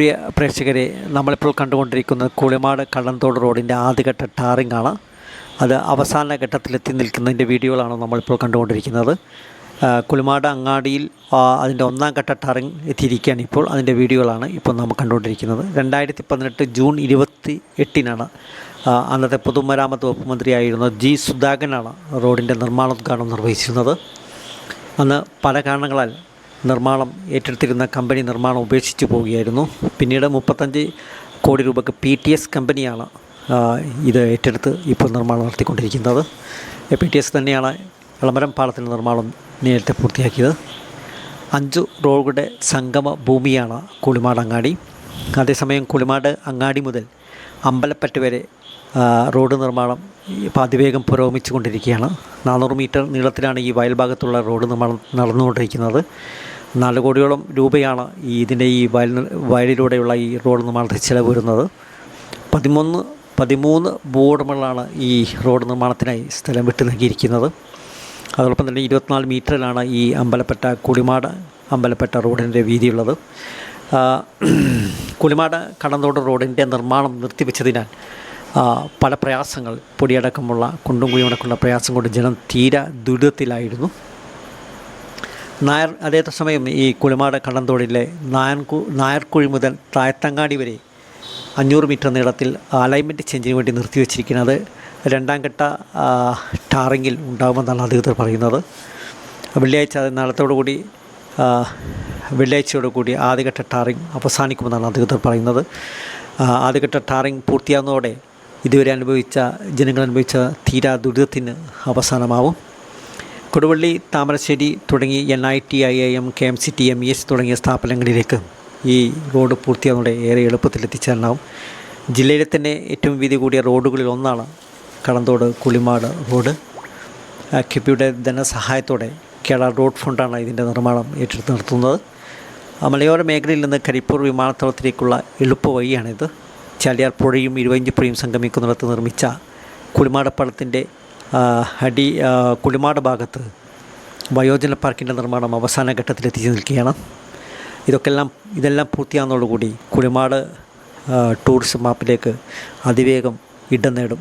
പ്രിയ പ്രേക്ഷകരെ നമ്മളിപ്പോൾ കണ്ടുകൊണ്ടിരിക്കുന്നത് കുളിമാട് കള്ളന്തോട് റോഡിന്റെ ആദ്യഘട്ട ടാറിംഗ് ആണ്. അത് അവസാന ഘട്ടത്തിലെത്തി നിൽക്കുന്നതിന്റെ വീഡിയോകളാണ് നമ്മളിപ്പോൾ കണ്ടുകൊണ്ടിരിക്കുന്നത്. കുളിമാട് അങ്ങാടിയിൽ അതിന്റെ ഒന്നാം ഘട്ട ടാറിംഗ് എത്തിയിരിക്കുകയാണ് ഇപ്പോൾ. അതിന്റെ വീഡിയോകളാണ് ഇപ്പോൾ നമ്മൾ കണ്ടുകൊണ്ടിരിക്കുന്നത്. രണ്ടായിരത്തി പതിനെട്ട് ജൂൺ ഇരുപത്തി എട്ടിനാണ് അന്നത്തെ പൊതുമരാമത്ത് വകുപ്പ് മന്ത്രിയായിരുന്ന ജി സുധാകരനാണ് റോഡിന്റെ നിർമ്മാണോദ്ഘാടനം നിർവഹിച്ചിരുന്നത്. അന്ന് പല കാരണങ്ങളാൽ നിർമ്മാണം ഏറ്റെടുത്തിരുന്ന കമ്പനി നിർമ്മാണം ഉപേക്ഷിച്ചു പോവുകയായിരുന്നു. പിന്നീട് മുപ്പത്തഞ്ച് കോടി രൂപക്ക് പി ടി എസ് കമ്പനിയാണ് ഇത് ഏറ്റെടുത്ത് ഇപ്പോൾ നിർമ്മാണം നടത്തിക്കൊണ്ടിരിക്കുന്നത്. പി ടി എസ് തന്നെയാണ് ഇളമരം പാലത്തിന്റെ നിർമ്മാണം നേരത്തെ പൂർത്തിയാക്കിയത്. അഞ്ചു റോഡുകളുടെ സംഗമ ഭൂമിയാണ് കുളിമാട് അങ്ങാടി. അതേസമയം കുളിമാട് അങ്ങാടി മുതൽ അമ്പലപ്പറ്റ വരെ റോഡ് നിർമ്മാണം അതിവേഗം പുരോഗമിച്ചു കൊണ്ടിരിക്കുകയാണ് നാനൂറ് മീറ്റർ നീളത്തിലാണ് ഈ വയൽ ഭാഗത്തുള്ള റോഡ് നിർമ്മാണം നടന്നുകൊണ്ടിരിക്കുന്നത്. നാല് കോടിയോളം രൂപയാണ് ഈ ഇതിന്റെ ഈ വയൽ വയലിലൂടെയുള്ള ഈ റോഡ് നിർമ്മാണത്തിന് ചിലവ് വരുന്നത്. പതിമൂന്ന് പതിമൂന്ന് ബോർഡുകളാണ് ഈ റോഡ് നിർമ്മാണത്തിനായി സ്ഥലം വിട്ടു നൽകിയിരിക്കുന്നത്. അതോടൊപ്പം തന്നെ ഇരുപത്തിനാല് മീറ്ററിലാണ് ഈ അമ്പലപ്പെട്ട കുളിമാട് അമ്പലപ്പെട്ട റോഡിന്റെ വീതിയുള്ളത്. കുളിമാട് കടന്തോട് റോഡിന്റെ നിർമ്മാണം നിർത്തിവെച്ചതിനാൽ പല പ്രയാസങ്ങൾ പൊടിയടക്കമുള്ള കുണ്ടും കുഴിയടക്കമുള്ള പ്രയാസം കൊണ്ട് ജനം തീരെ ദുരിതത്തിലായിരുന്നു. നായർ അതേ സമയം ഈ കുളിമാട് കടന്തോടിലെ നായർ നായർക്കുഴി മുതൽ തായത്തങ്ങാടി വരെ അഞ്ഞൂറ് മീറ്റർ നീളത്തിൽ അലൈൻമെന്റ് ചേഞ്ചിന് വേണ്ടി നിർത്തിവെച്ചിരിക്കുന്നത് രണ്ടാം ഘട്ട ടാറിങ്ങിൽ ഉണ്ടാകുമെന്നാണ് അധികൃതർ പറയുന്നത്. വെള്ളിയാഴ്ച നാളത്തോടുകൂടി വെള്ളിയാഴ്ചയോടുകൂടി ആദ്യഘട്ട ടാറിങ് അവസാനിക്കുമെന്നാണ് അധികൃതർ പറയുന്നത്. ആദ്യഘട്ട ടാറിങ് പൂർത്തിയാകുന്നതോടെ ഇതുവരെ അനുഭവിച്ച ജനങ്ങൾ അനുഭവിച്ച തീരാ ദുരിതത്തിന് അവസാനമാവും. കൊടുവള്ളി താമരശ്ശേരി തുടങ്ങി N I T I M K M C T M E S തുടങ്ങിയ സ്ഥാപനങ്ങളിലേക്ക് ഈ റോഡ് പൂർത്തിയാകുന്നതോടെ ഏറെ എളുപ്പത്തിൽ എത്തിച്ചേരണമാവും ജില്ലയിലെ തന്നെ ഏറ്റവും വീതി കൂടിയ റോഡുകളിൽ ഒന്നാണ് കടന്തോട് കുളിമാട് റോഡ്. കിഫ്ബിയുടെ ധനസഹായത്തോടെ കേരള റോഡ് ഫണ്ടാണ് ഇതിന്റെ നിർമ്മാണം ഏറ്റെടുത്ത് നടത്തുന്നത് മലയോര മേഖലയിൽ നിന്ന് കരിപ്പൂർ വിമാനത്താവളത്തിലേക്കുള്ള എളുപ്പ വഴിയാണിത്. ചാലിയാർ പുഴയും ഇരുവഞ്ചിപ്പുഴയും സംഗമിക്കുന്നിടത്ത് നിർമ്മിച്ച കുളിമാട് പാലത്തിന്റെ ആ, അടി കുളിമാട് ഭാഗത്ത് വയോജന പാർക്കിന്റെ നിർമ്മാണം അവസാന ഘട്ടത്തിൽ എത്തിച്ചു നിൽക്കുകയാണ്. ഇതൊക്കെല്ലാം ഇതെല്ലാം പൂർത്തിയാകുന്നതോടുകൂടി കുളിമാട് ടൂറിസം മാപ്പിലേക്ക് അതിവേഗം ഇടം നേടും.